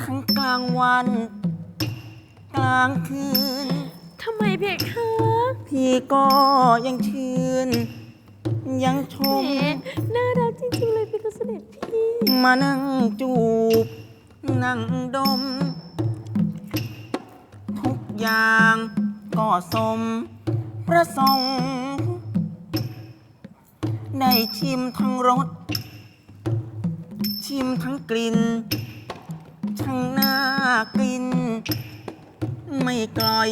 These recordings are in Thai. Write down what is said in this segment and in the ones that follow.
ทั้งกลางวัน กลางคืน ทำไมเพคะพี่ก็ยังชื่น ยังชแหมม น่ารักจริงๆเลยเพคะเสด็จพี่ มานั่งจูบ นั่งดม ทุกอย่างก็สม ประสงค์ได้ชิมทั้งรส ชิมทั้งกลิ่น ช่างน่ากิน ไม่กล่อย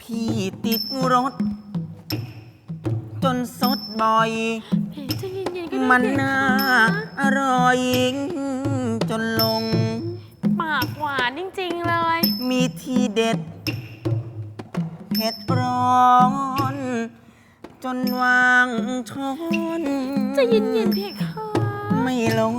พี่ติดรสจนสดบ่อยเพคะใจเย็นๆก็ได้มันเพน่าคะอร่อย จนลง ปากหวานจริง ๆ เลย มีทีเด็ดเผ็ดร้อน จนวางช้อน ใจเย็นๆเพคะ ไม่ลง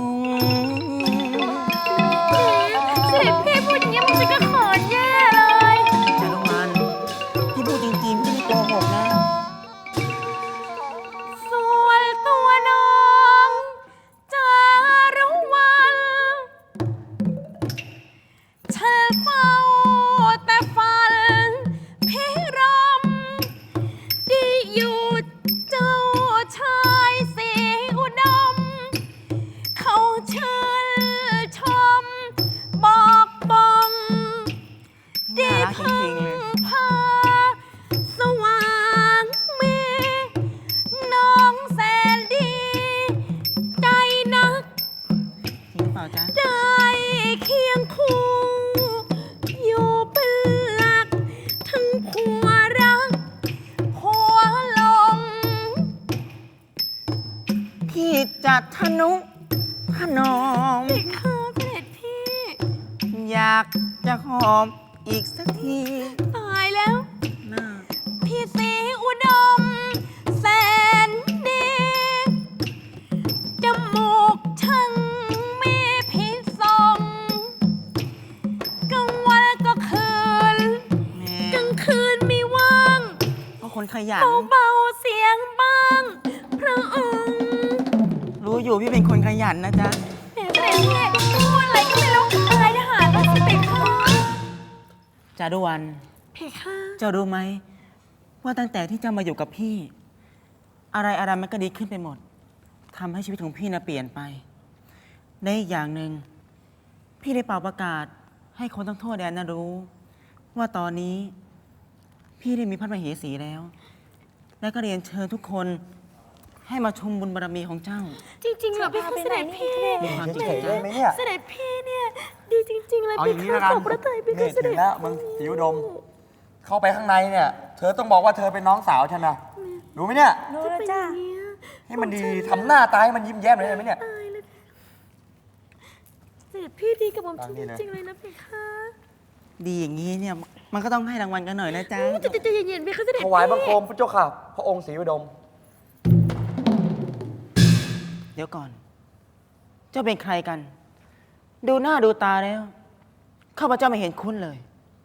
คนขยัน เบาๆเสียงบ้าง พระองค์รู้อยู่พี่เป็นคนขยันนะจ๊ะ แหมเสด็จพี่พูดอะไรก็ไม่รู้อะไรทหารมาสิเพคะจารุวัน เพคะเจ้ารู้ไหม ว่าตั้งแต่ที่เจ้ามาอยู่กับพี่ อะไรอะไรมันก็ดีขึ้นไปหมดทำให้ชีวิตของพี่นะเปลี่ยนไปในอีกอย่างหนึ่งพี่ได้เป่าประกาศ ให้คนทั้งทั่วแดนนะรู้ ว่าตอนนี้ พี่ได้มีพระมเหสีแล้ว และก็เรียนเชิญทุกคนให้มาชมบุญบารมีของเจ้า จริงๆเหรอเพคะเสด็จพี่มีความจริงเฉยๆใจ ได้ไหมเนี่ยเสด็จพี่เนี่ยดีจริง ๆ เลยเอาเพอย่างนี้คะละกันขอบพระทัยเพนี่คะเสถึด็งจแล้วมึงสีอุดม เข้าไปข้างในเนี่ย เธอต้องบอกว่าเธอเป็นน้องสาวฉันนะรู้ไหมเนี่ย รู้แล้วจ้าให้มันดีทำหน้าตาให้มันยิ้มแย้มเลยได้ไหมเนี่ย ตายเลยเสด็จพี่ดีกับผมฉันฟังนี่จนะริงๆเลยนะเพคะดีอย่างนี้เนี่ย มันก็ต้องให้รางวัลกันหน่อยนะจ๊ะ จะจะเย็นๆเพคะเสด็จถพี่วายบังคมพระเจ้าค่ะ พระองค์ศรีอุดม เดี๋ยวก่อน เจ้าเป็นใครกัน ดูหน้าดูตาแล้ว ข้าพเจ้าไม่เห็นคุ้นเลย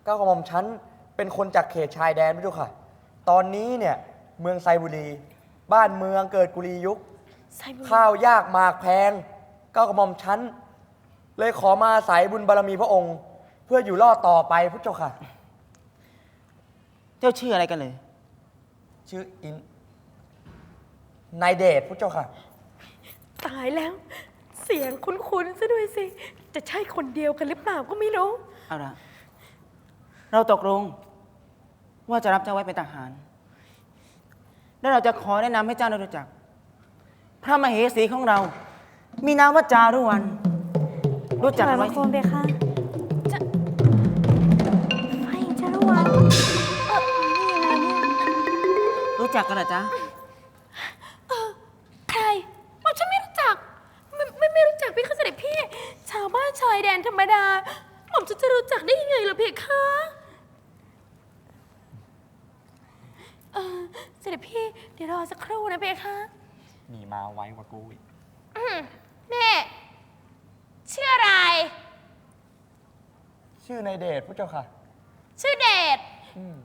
ก้าวกระหม่อมฉันเป็นคนจากเขตชายแดนพระเจ้าค่ะ ตอนนี้เนี่ยเมืองไซบุรี บ้านเมืองเกิดกุลียุคใส่บุญข้าวยากหมากแพงก้าวกระหม่อมฉันเลยขอมาอาศัยบุญบารมีพระองค์ เพื่ออยู่รอดต่อไปพระเจ้าค่ะ เจ้าชื่ออะไรกันเลยชื่ออินนายเดชพระเจ้าค่ะ ตายแล้ว เสียงคุ้นๆซะด้วยสิ จะใช่คนเดียวกันหรือเปล่าก็ไม่รู้ เอาละเราตกลง ว่าจะรับเจ้าไว้เป็นทหาร แล้วเราจะขอแนะนำให้เจ้าได้รู้จัก พระมเหสีของเรา มีนามว่าจารุวัน รู้จักถวายไหมบังคมเบค่ะจะไฟจารวัน รู้จักกันเหรอจ๊ะใครบอกฉันไม่รู้จักไม่ไม่ไม่รู้จักพี่เขาเสด็จพี่ ชาวบ้านชายแดนธรรมดาหม่อมจะจะรู้จักได้ยังไงล่ะเพคะเออเสด็จพี่ เดี๋ยวรอสักครู่นะเพคะมีมาไว้กว่ากูอีกอืมแม่ชื่ออะไร ชื่อนายเดชพระเจ้าค่ะ ชื่อเดชอืม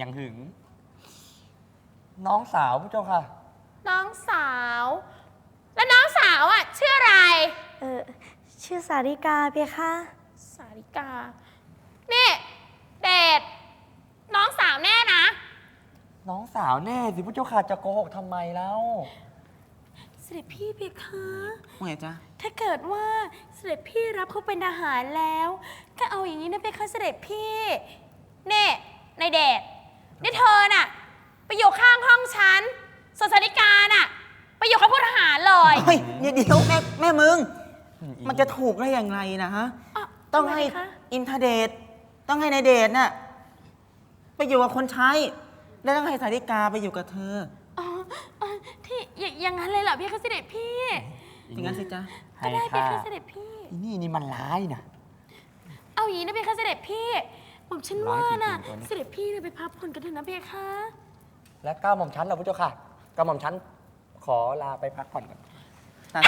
ยังหึง น้องสาวผู้เจ้าค่ะ น้องสาว แล้วน้องสาวอะชื่ออะไร เออชื่อสาริกาเพคะสาริกา นี่เดดน้องสาวแน่นะ น้องสาวแน่สิผู้เจ้าค่ะจะโกหกทำไมแล้วเสด็จพี่เพคะ ว่าไงจ๊ะ ถ้าเกิดว่าเสด็จพี่รับเขาเป็นทหารแล้ว ก็เอาอย่างนี้นะเพคะเสด็จพี่ เน่ในเดช นี่เธอน่ะ ไปอยู่ข้างห้องฉันส่วนสาริกาน่ะ ไปอยู่ข้างพวกทหารเลย เฮ้ยเดี๋ยวเดี๋ยวแม่แม่มึง มันจะถูกได้อย่างไรนะฮะ อะต้องให้ทำไมคะ อินทเดชต้องให้นายเดชน่ะไปอยู่กับคนใช้ แล้วต้องให้สาริกาไปอยู่กับเธอ อ๋ออ๋อที่อย่าอย่างนั้นเลยเหรอเพคะเสด็จพี่ อย่างนั้นสิจ๊ะ ก็ได้เพให้คะค่ะเสด็จพี่ อีนี่นี่มันร้ายนะ เอาอย่างนี้นะเพคะเสด็จพี่ ผมฉันว่าน่ะ ร้ายจริงๆตัวนี้ เสด็จพี่เนี่ยไปพักผ่อนกันเถอะนะเพคะ และก้าวหม่อมชั้นเหราพระเจ้าค่ะก้าวหม่อมชั้นขอลาไปพักผ่อนก่อนตาม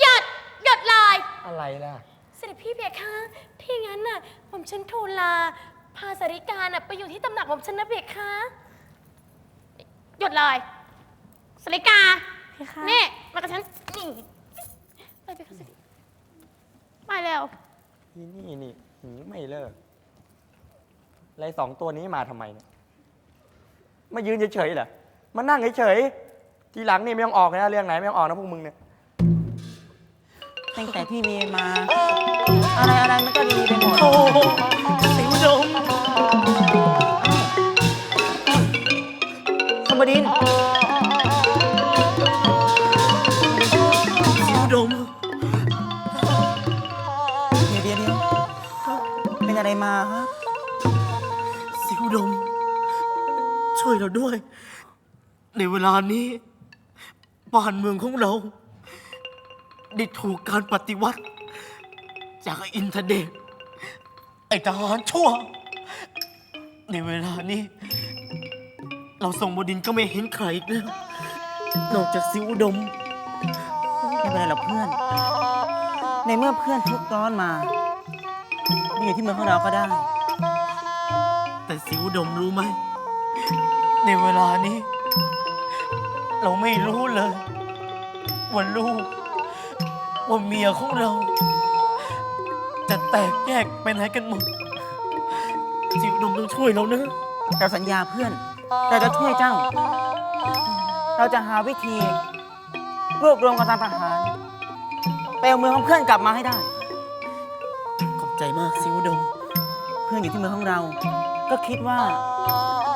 หยุดหยุดเลยอะไรล่ะ เสด็จพี่เพคะที่งั้นน่ะผมฉันทูลลา พาสาริกาน่ะไปอยู่ที่ตำหนักผมฉันนะเพคะหยุดเลยสาริกาเพคะนี่มากับฉันนี่ไปเพคะเสด็จไปแล้วอีนี่นี่ หืมไม่เลิกไรสองตัวนี้มาทำไมเนี่ย มายืนเฉยๆเหรอ มานั่งเฉยๆ ทีหลังนี่ไม่ต้องออกนะเรื่องไหนไม่ต้องออกนะพวกมึงเนี่ย ตั้งแต่ที่มีมา อะไรอะไรมันก็ดีไปหมดโอ้สิวดมสม มาฮะสิวดม ช่วยเราด้วย ในเวลานี้บ้านเมืองของเรา ได้ถูกการปฏิวัติ จากไอ้อินเทอร์เดชไอ้ทหารชั่ว ในเวลานี้ เราส่งบดินทร์ก็ไม่เห็นใครอีกแล้วนอกจากสิวดม ไม่เป็นไรหรอกเพื่อน ในเมื่อเพื่อนทุกข์ร้อนมา มาอยู่ที่เมืองของเราก็ได้ แต่สิวดมรู้ไหม ในเวลานี้ เราไม่รู้เลยว่าลูกว่าเมียของเรา จะแตกแยกไปไหนกันหมดสิวดมต้องช่วยเรานะเราสัญญาเพื่อน เราจะช่วยเจ้า เราจะหาวิธี รวบรวมกำลังทหาร ไปเอาเมืองของเพื่อนกลับมาให้ได้ ใจมากสิวดมเพื่อนอยู่ที่เมืองของเรา ก็คิดว่า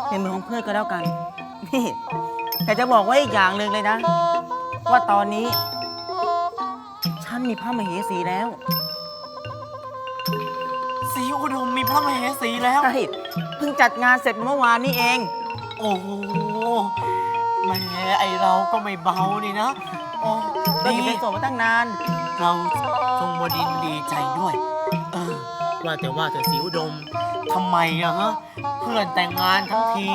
เป็นเมืองของเพื่อนก็แล้วกัน นี่ แต่จะบอกไว้อีกอย่างหนึ่งเลยนะ ว่าตอนนี้ ฉันมีพระมเหสีแล้วสิวดมมีพระมเหสีแล้ว ใช่เพิ่งจัดงานเสร็จเมื่อวานนี้เอง โอ้โหแหมไอเราก็ไม่เบานี่นะโอ้ก็อยู่ดีเป็นโสดมาตั้งนาน เราทรงบดินทร์ดีใจด้วยเออ ว่าแต่ว่าแต่สิวดมทำไมอะฮะเพื่อนแต่งงานทั้งที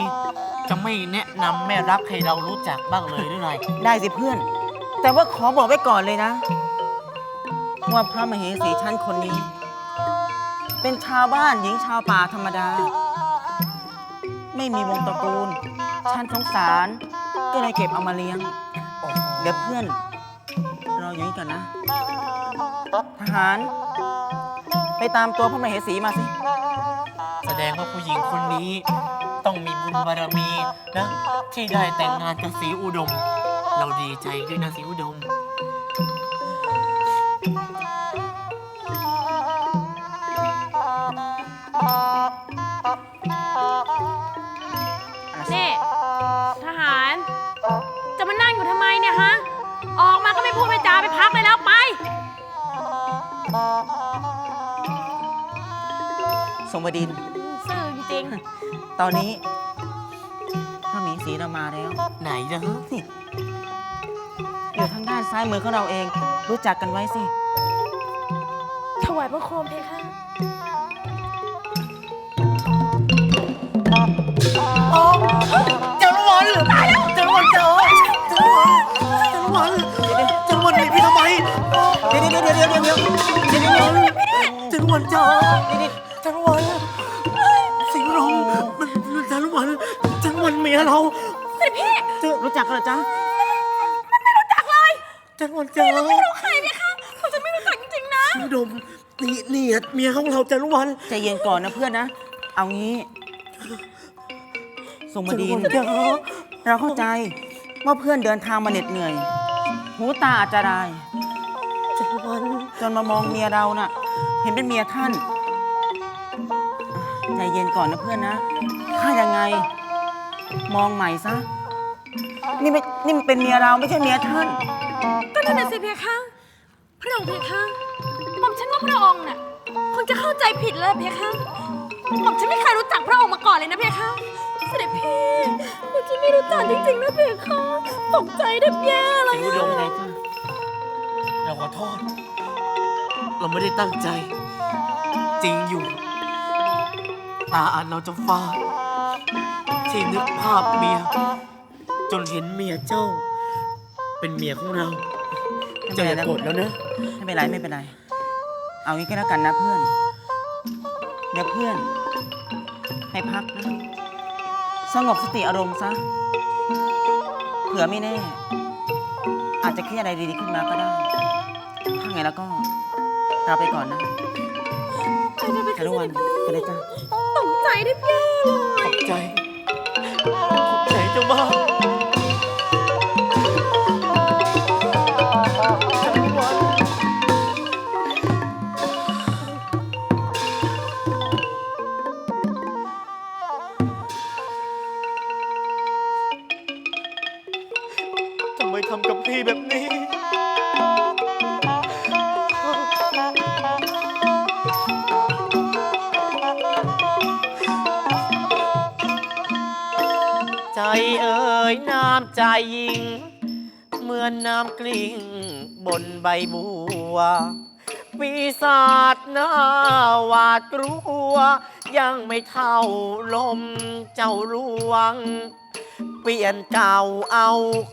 จะไม่แนะนำแม่รักให้เรารู้จักบ้างเลยหรือไงได้สิเพื่อน แต่ว่าขอบอกไว้ก่อนเลยนะ ว่าพระมเหสีชั้นคนนี้ เป็นชาวบ้านหญิงชาวป่าธรรมดา ไม่มีวงตระกูล ชั้นสงสาร ก็เลยเก็บเอามาเลี้ยง เดี๋ยวเพื่อน รออย่างนี้ก่อนนะ ทหาร ไปตามตัวพระมเหสีมาสิ แสดงว่าผู้หญิงคนนี้ต้องมีบุญบารมีนะ ที่ได้แต่งงานกับสีอุดม เราดีใจด้วยนะสีอุดม นี่ทหาร จะมานั่งอยู่ทำไมเนี่ยฮะ ออกมาก็ไม่พูดไม่จาไปพักเลยแล้วไป สมบดิน ซื่อจริงตอนนี้ถ้ามีสีเรามาแล้วไหนจะนี่อยู่ทางด้านซ้ายมือของเราเอง รู้จักกันไว้สิถวายพระโคมเพคะจังหวัดตายแล้วจังหวัดเจอจังหวัดจังหวัดจังหวัดหนีพี่ทำไมเดี๋ยวเดี๋ยวเดี๋ยวเดี๋ยวเดี๋ยวจังหวัดจังหวัดเจอารวันเมียเราเจ้ารู้จักกันเหรอจ๊ะจารวันเจอใครเพคะสิวดมนี่นี่อะเมียของเราจารุวันใจเย็นก่อนนะเพื่อนนะ เอางี้สมบดินจารุวันเราเข้าใจว่าเพื่อนเดินทางมาเหน็ดเหนื่อย หูตาอาจจะได้จารุวันจนมามองเมียเราน่ะ เห็นเป็นเมียท่าน ใจเย็นก่อนนะเพื่อนนะ ถ้ายังไง มองใหม่ซะ นี่ไม่นี่มันเป็นเมียเราไม่ใช่เมียท่าน ก็นั่นน่ะสิเพคะพระองค์เพคะหม่อมฉันว่าพระองค์น่ะคงจะเข้าใจผิดแล้วเพคะหม่อมฉันไม่เคยรู้จักพระองค์มาก่อนเลยนะเพคะเสด็จพี่หม่อมฉันไม่รู้จักจริงๆนะเพคะตกใจแทบแย่เลยสิวดอะมยังไงจ้ะเราขอโทษ เราไม่ได้ตั้งใจ จริงอยู่ ตาอันเราจะฟ้า ที่นึกภาพเมีย จนเห็นเมียเจ้า เป็นเมียของเรา เจ้าอย่าโกรธแล้วนะ ไม่เป็นไรไม่เป็นไร เอางี้ก็แล้วกันนะเพื่อน เดี๋ยวเพื่อน ให้พักนะ สงบสติอารมณ์ซะ เผื่อไม่แน่ อาจจะคิดอะไรดีๆขึ้นมาก็ได้ ถ้าไงแล้วก็ลาไปก่อนนะไปเลยเพชาคะลุเสวัด็นจพี่ไปเลยจ้า ตกใจแทบแย่เลยขอบใจ ขอบำใจยิง เหมือนน้ำกลิ้งบนใบบัว ปีศาจหน้าหวาดกลัว ยังไม่เท่าลมเจ้าลวง เปลี่ยนเก่าเอา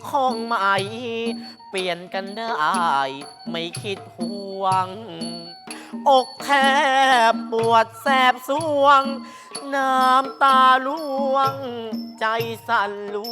ของใหม่ เปลี่ยนกันได้ไม่คิดห่วง อกแทบปวดแสบสวง น้ำตาล่วง ใจสั่นลั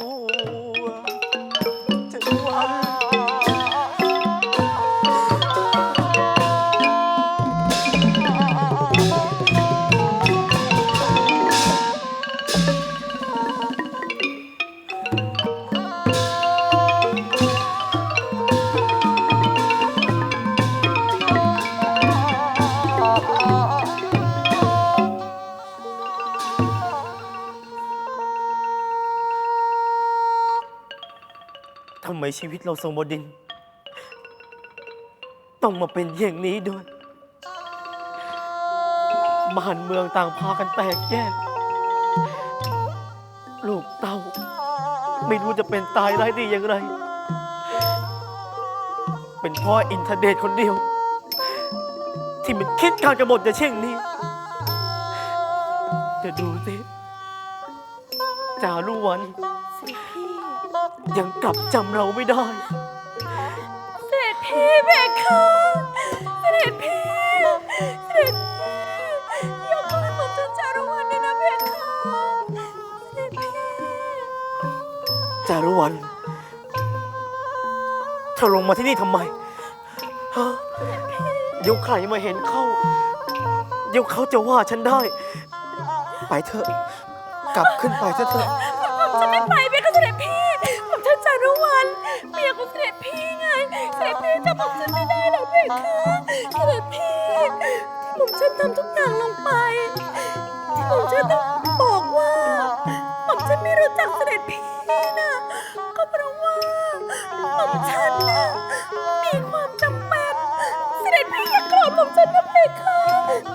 มชีวิตเราทรงบดิน ต้องมาเป็นอย่างนี้ด้วย บ้านเมืองต่างพากันแตกแยก ลูกเต้า ไม่รู้จะเป็นตายร้ายดีอย่างไร เป็นพ่ออินทเดชคนเดียว ที่มันคิดการกระบฏจะเช่นนี้ จะดูสิจ่ารุวัน ยังกลับจำเราไม่ได้ เสด็จพี่เพคะเสด็จพี่เสด็จพี่ยกโทษให้หม่อมฉันจารุวรรณด้วยนะเพคะเสด็จพี่จารุวันเธอลงมาที่นี่ทำไมฮะเดี๋ยวใครมาเห็นเข้า เดี๋ยวเขาจะว่าฉันได้ ไปเถอะ กลับขึ้นไปซะเถอะผมจะไม่ไปเพ เสด็จพี่ที่ผมฉันทำทุกอย่างลงไป ที่ผมฉันต้องบอกว่าผมฉันไม่รู้จักเสด็จพี่นะก็เพราะว่าผมฉันน่ะมีความจำเป็นเสด็จพี่อย่าโกรธผมฉันนะเพคะ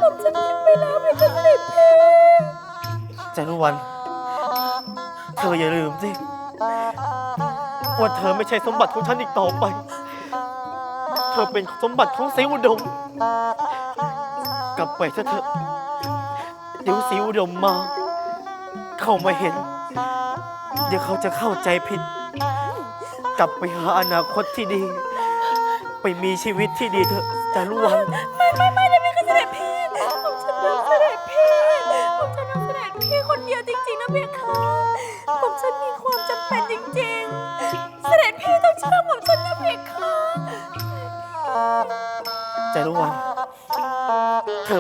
ผมฉันผิดไปแล้วเพคะเสด็จพี่จารุวัน เธออย่าลืมสิว่าเธอไม่ใช่สมบัติของฉันอีกต่อไป อเป็นสมบัติของสีอุดม กลับไปซะเถอะเดี๋ยวสีอุดมมา เข้ามาเห็น เดี๋ยวเขาจะเข้าใจผิด กลับไปหาอนาคตที่ดี ไปมีชีวิตที่ดีเถอะจารุวัน ไม่ไม่ไม่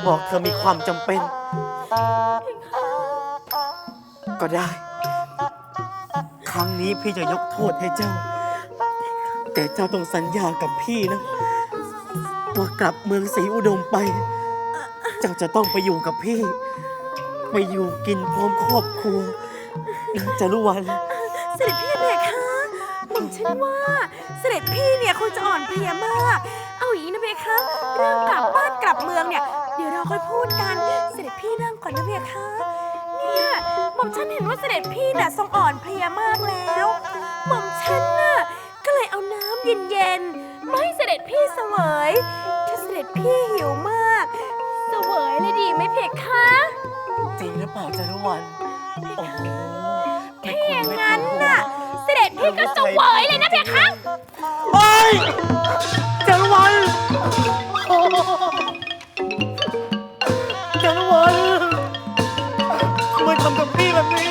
อบอกเธอมีความจำเป็น ก็ได้ ครั้งนี้พี่จะยกโทษให้เจ้า แต่เจ้าต้องสัญญากับพี่นะว่ากลับเมืองศรีอุดมไป เจ้าจะต้องไปอยู่กับพี่ ไปอยู่กินพร้อมครอบครัวนะจารุวันเสด็จพี่เพคะหม่อมฉันว่าเสด็จพี่เนี่ยคงจะอ่อนเพลียมาก เอาอย่างนี้นะเพคะเรื่องกลับบ้านกลับเมืองเนี่ย เดี๋ยวเราค่อยพูดกัน เสด็จพี่นั่งก่อนนะเพคะเนี่ยหม่อมฉันเห็นว่าเสด็จพี่น่ะทรงอ่อนเพลียมากแล้ว หม่อมฉันน่ะก็เลยเอาน้ำเย็นๆมาให้เสด็จพี่เสวยถ้าเสด็จพี่หิวมาก เสวยเลยดีไหมเพคะจริงหรือเปล่าจารุวันโอ้โหถ้าอย่างนั้นน่ะเสด็จพี่ก็เสวยเลยนะเพคะเฮ้ยจารุวันโอ้ ทำไม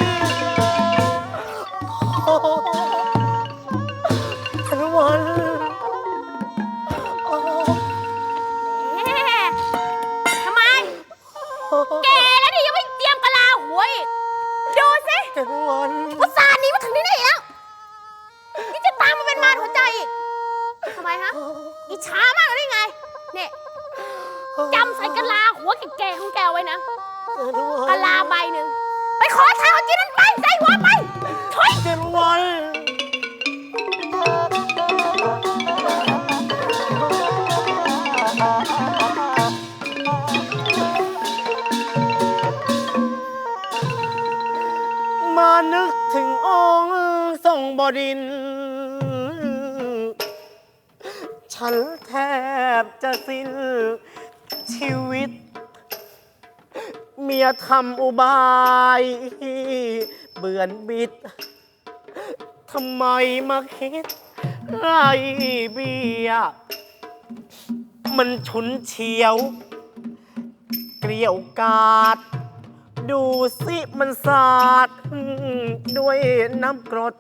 มานึกถึงองค์ทรงบดิน ฉันแทบจะสิ้นชีวิต เมียทำอุบาย เบือนบิด ทำไมมาคิดไรเบีย มันฉุนเฉียว เกลียวกาด ดูสิมันสาด ด้วยน้ำกรด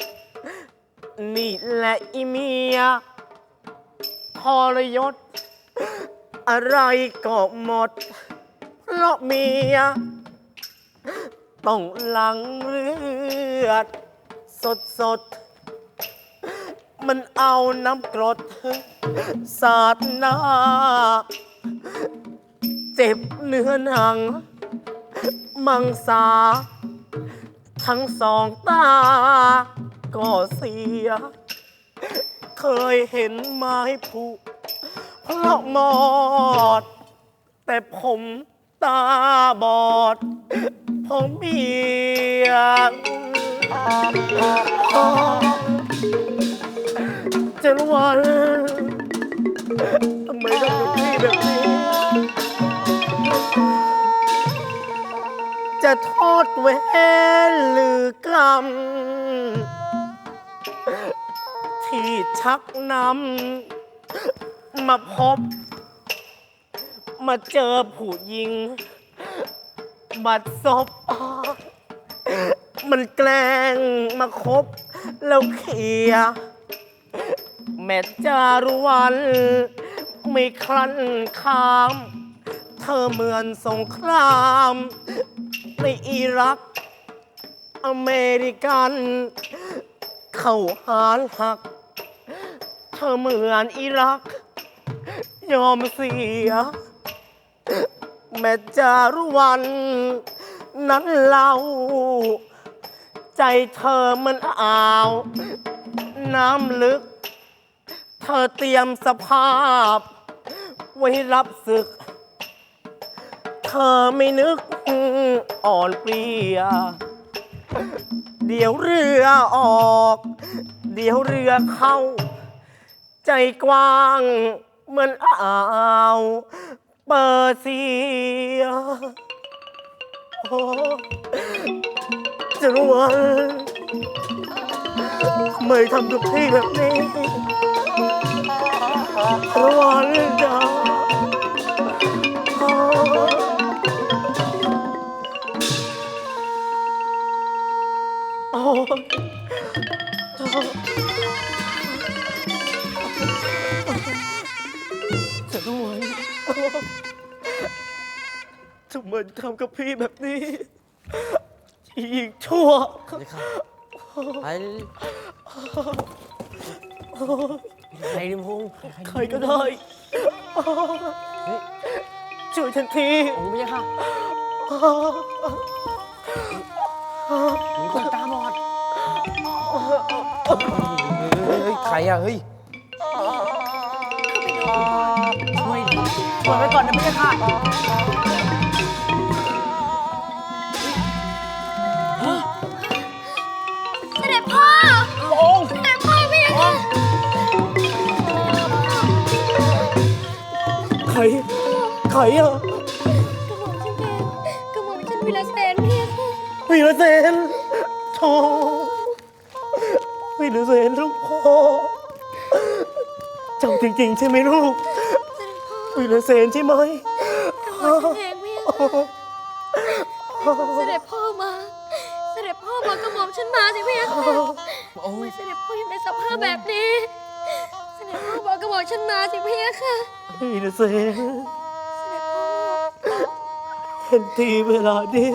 นี่แหละอีเมียทรยศ อะไรก็หมด เพราะเมีย ต้องหลังเลือด สดสดๆมันเอาน้ำกรด สาดหน้า เจ็บเนื้อหนัง มังสา ทั้งสองตา ก็เสีย เคยเห็นไม้ผุเพราะหมอด แต่ผมตาบอดเพราะเมียจะรว่าทำไมต้องเป็นพี่แบบนี้ จะโทษเวรหรือกรรม ที่ชักนำมาพบ มาเจอผู้หญิง บัดซบมันแกล้งมาคบ แล้วเขีย แม่จารุวันไม่คลันคาม เธอเหมือนสงคราม ในอิรัก อเมริกัน เข้าหารหัก เธอเหมือนอิรัก ยอมเสีย แม่จารุวัน นั้นเล่า ใจเธอมันอ่าว น้ำลึก เธอเตรียมสภาพ ไว้รับศึก เธอไม่นึกอ่อนเปลีย เดี๋ยวเรือออก เดี๋ยวเรือเข้า ใจกว้างเหมือนอ่าวเปอร์เซียโอ้จะรู้ว่ทำไมทำกับพี่แบบนี้รวังจ้า โอ้จะรว่าทำไมทำกับพี่แบบนี้ยิงชั่วเลยค่ะไปใครดิพงษ์ใครก็ได้ช่วยฉันทีองค์ไม่ใช่ค่ะมีคนตาบอด เฮ้ยใครอะเฮ้ยช่วยช่วยไว้ก่อนนะไม่ใช่ค่ะเสด็จพ่อองค์เสด็จพ่อพี่ยังใครใครอะกระหม่อมฉันเองกระหม่อมฉันวิลาเซนพี่ค่ะ วีรเซนโธ่ วีรเซนลูกพ่อเจ้าจริง ๆ ใช่ไหมลูกวีรเซนใช่ไหมกระหม่อมฉันเองพี่ค่ะเสด็จพ่อมา เสด็จพ่อมากระหม่อมฉันมาสิพี่ค่ะโอ้ทำไมยเสด็จพ่ออยู่ในสภาพแบบนี้ เสด็จพ่อบอกกระหม่อมฉันมาสิพี่ค่ะวีรเซนเสด็จพ่อเห็นทีเวลานี้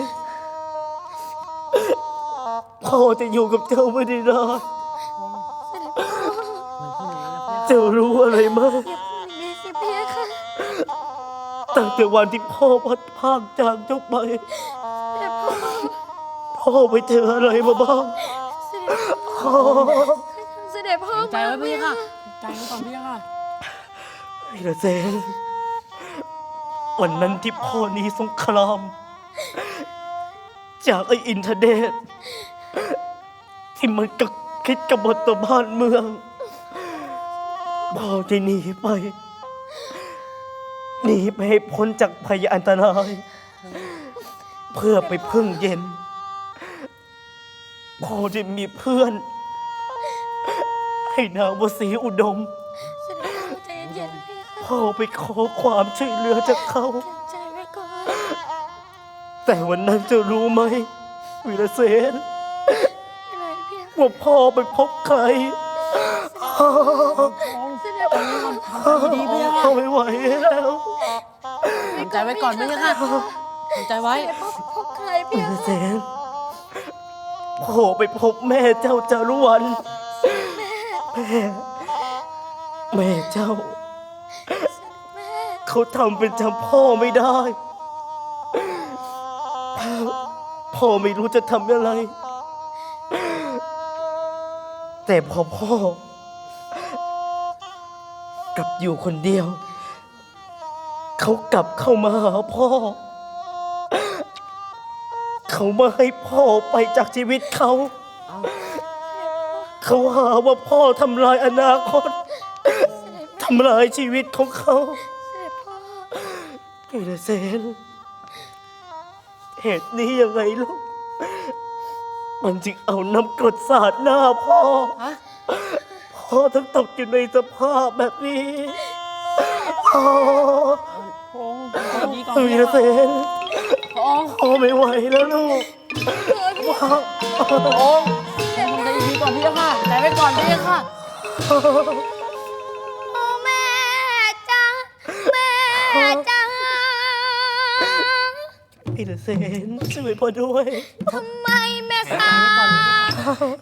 พ่อจะอยู่กับเจ้าไม่ได้นานเสด็จพ่อเจ้ารู้อะไรไหมอย่าพูดอย่างนี้สิพี่ค่ะตั้งแต่วันที่พ่อพัดพรากจากเจ้าไปเสด็จพ่อพ่อไปเจออะไรมาบ้างเสด็จพ่อเสด็จพ่อใจมาไว้พี่พี่ค่ะค่ะใจไว้ก่อนพี่ค่ะวีรเซนวันนั้นที่พ่อหนีสงคราม จากไอ้อินทเดชที่มันกักคิดกบฏต่อบ้านเมือง พ่อจะหนีไป หนีไปให้พ้นจากภัยอันตราย เพื่อไปพึ่งเย็นพ่อจะมีเพื่อน ให้นามวสีอุดมเสด็จพ่อใจเย็นๆพี่ค่ะพ่อไปขอความช่วยเหลือจากเขา เก็บใจไว้ก่อน แต่วันนั้นจะรู้ไหมวีรเสนอะไรพี่ค่ะว่าพ่อไปพบใคร ไว้ก่อนพี่ค่ะทำใจไว้เสด็จพ่อพบใครวีพี่รค่ะเสนพ่อไปพบแม่เจ้าจารุวันแม่แม่เจ้า แม่เขาทำเป็นจำพ่อไม่ได้ พ่อไม่รู้จะทำอะไรแต่พอพ่อกลับอยู่คนเดียว เขากลับเข้ามาหาพ่อ เขามาให้พ่อไปจากชีวิตเขา เขาหาว่าพ่อทำลายอนาคตทำลายชีวิตของเขาเสด็จพ่อวีรเซนเหตุนี้ยังไงลูก มันจึงเอาน้ำกรดสาดหน้าพ่อ พ่อต้งตกอยู่ในสภาพแบบนี้ พ่อ พงษ์ดีก่อนวีพี่รเซค่ะนพองค์พ่อไม่ไหวแล้วลูกพ่อพงษ์ใจดีก่อนพี่ค่ะใจไว้ก่อนพี่ค่ะพ่อแม่จ้าแม่จ้าวีรเซนช่วยพ่อด้วยทำไมแม่สา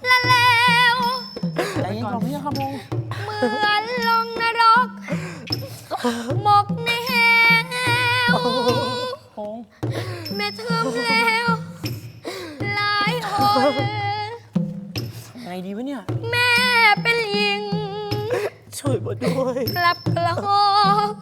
ละแล้วใจเย็นก่อนพี่ค่ะพงษ์เหมือนลง งดีวะเนี่ย แม่เป็นหญิง ช่วยพ่อด้วย กลับกลอก